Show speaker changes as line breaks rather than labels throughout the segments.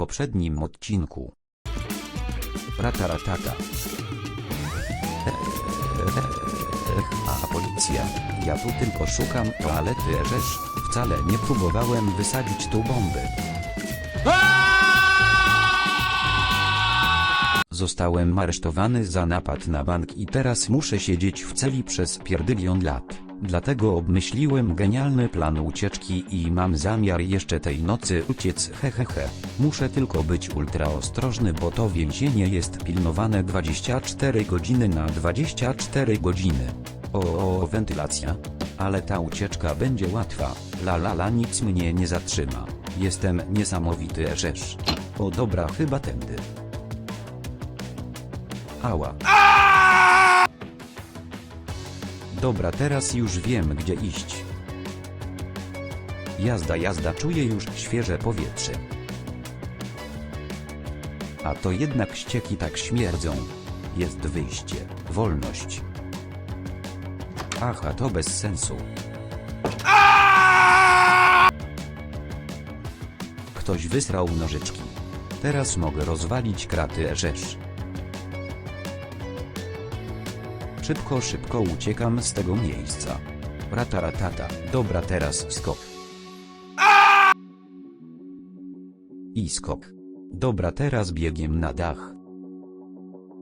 poprzednim odcinku. Rataratata. Ech, a policja, ja tu tylko szukam toalety rzesz, wcale nie próbowałem wysadzić tu bomby. Zostałem aresztowany za napad na bank i teraz muszę siedzieć w celi przez pierdylion lat. Dlatego obmyśliłem genialny plan ucieczki i mam zamiar jeszcze tej nocy uciec hehehe. Muszę tylko być ultra ostrożny bo to więzienie jest pilnowane 24 godziny na 24 godziny. O, o, o wentylacja. Ale ta ucieczka będzie łatwa. La la la nic mnie nie zatrzyma. Jestem niesamowity rzesz. O dobra chyba tędy. Ała. Dobra, teraz już wiem gdzie iść. Jazda, jazda, czuję już świeże powietrze. A to jednak ścieki tak śmierdzą. Jest wyjście, wolność. Aha, to bez sensu. Ktoś wysrał nożyczki. Teraz mogę rozwalić kraty rzesz. Szybko, szybko uciekam z tego miejsca. Rataratata, dobra teraz skok. I skok. Dobra teraz biegiem na dach.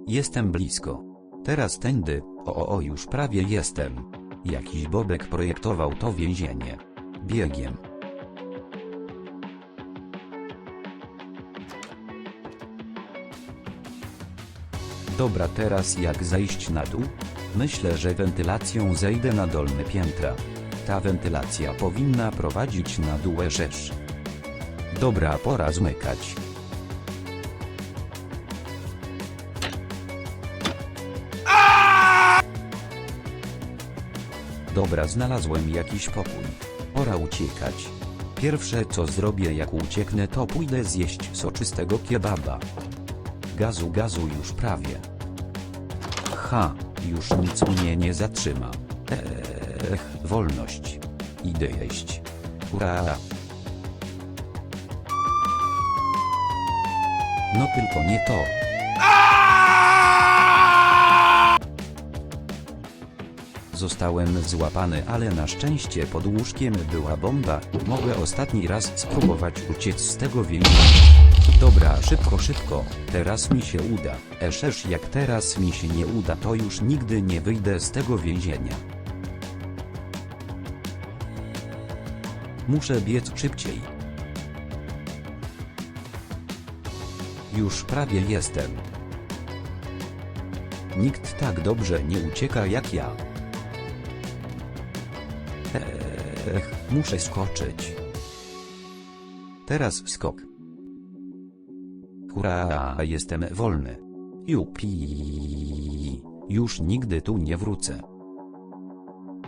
Jestem blisko. Teraz tędy, o o o już prawie jestem. Jakiś bobek projektował to więzienie. Biegiem. Dobra teraz jak zejść na dół? Myślę, że wentylacją zejdę na dolne piętra. Ta wentylacja powinna prowadzić na dół rzesz. Dobra pora zmykać. Dobra znalazłem jakiś pokój. Pora uciekać. Pierwsze co zrobię jak ucieknę to pójdę zjeść soczystego kebaba. Gazu gazu już prawie. Ha, już nic mnie nie zatrzyma. Ech, wolność. Idę jeść. No tylko nie to. Zostałem złapany, ale na szczęście pod łóżkiem była bomba. Mogę ostatni raz spróbować uciec z tego więzienia. Dobra, szybko, szybko. Teraz mi się uda. Eszesz, jak teraz mi się nie uda, to już nigdy nie wyjdę z tego więzienia. Muszę biec szybciej. Już prawie jestem. Nikt tak dobrze nie ucieka jak ja. Ech, muszę skoczyć. Teraz skok. Hurra, jestem wolny. Jupi. Już nigdy tu nie wrócę.